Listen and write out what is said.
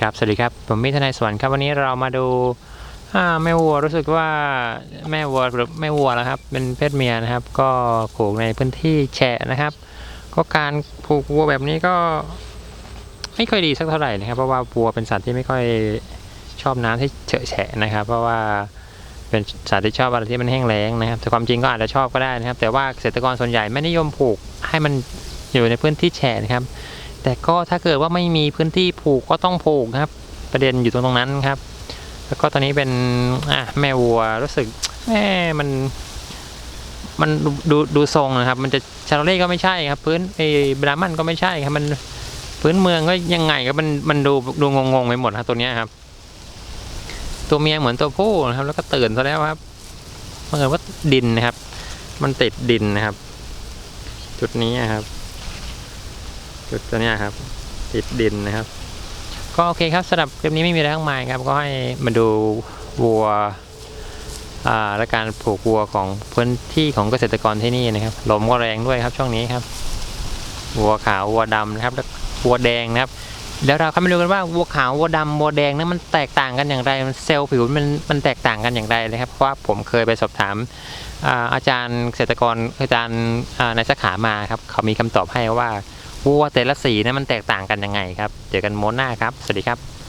ครับสวัสดีครับผมมิทนายสวรรค์ครับวันนี้เรามาดูาแม่วัวรู้สึกว่าแม่วัวหรือแม่วัวแล้วครับ เป็นเพศเมียนะครับ ก็ผูกในพื้นที่แฉะนะครับ ก็การผูกวัวแบบนี้ก็ไม่ค่อยดีสักเท่าไหร่นะครับ เพราะว่าวัวเป็นสัตว์ที่ไม่ค่อยชอบน้ำที่เฉอะแฉะนะครับ เพราะว่าเป็นสัตว์ที่ชอบอะไรที่มันแห้งแล้งนะครับ แต่ความจริงก็อาจจะชอบก็ได้นะครับ แต่ว่าเกษตรกรส่วนใหญ่ไม่นิยมผูกให้มันอยู่ในพื้นที่แฉะนะครับ แต่ก็ถ้าเกิดว่าไม่มีพื้นที่ผูกก็ต้องผูกครับ ประเด็นอยู่ตรงตรงนั้นครับ แล้วก็ตอนนี้เป็นอะแม่วัวรู้สึกแม่มัน มันดูดูทรงนะครับ มันจะชาโรเล่ก็ไม่ใช่ครับ พื้นไอ้บรามันก็ไม่ใช่ครับ มันพื้นเมืองก็ยังไงครับมันมันดูดูงงๆไปหมดครับตัวเนี้ยครับ ตัวเมียเหมือนตัวผู้นะครับ แล้วก็ตื่นซะแล้วครับเมื่อว่าดินนะครับ มันติดดินนะครับ จุดนี้นะครับ จุดตัวเนี้ยครับ ติดดินนะครับ ก็โอเคครับสำหรับคลิปนี้ไม่มีอะไรมากมายครับ ก็ให้มาดูวัวและการปลูกวัวของพื้นที่ของเกษตรกรที่นี่นะครับลมก็แรงด้วยครับช่วงนี้ครับวัวขาววัวดำนะครับแล้ววัวแดงนะครับแล้วเราเข้ามาดูกันว่าวัวขาววัวดำวัวแดงนั้นมันแตกต่างกันอย่างไรมันเซลล์ผิวมันมันแตกต่างกันอย่างไรเลยครับเพราะว่าผมเคยไปสอบถามอาจารย์เกษตรกรอาจารย์อ่าในสาขามาครับเขามีคำตอบให้ว่า วัวแต่ละสีนั้นมันแตกต่างกันยังไงครับ เจอกันโมนหน้าครับ สวัสดีครับ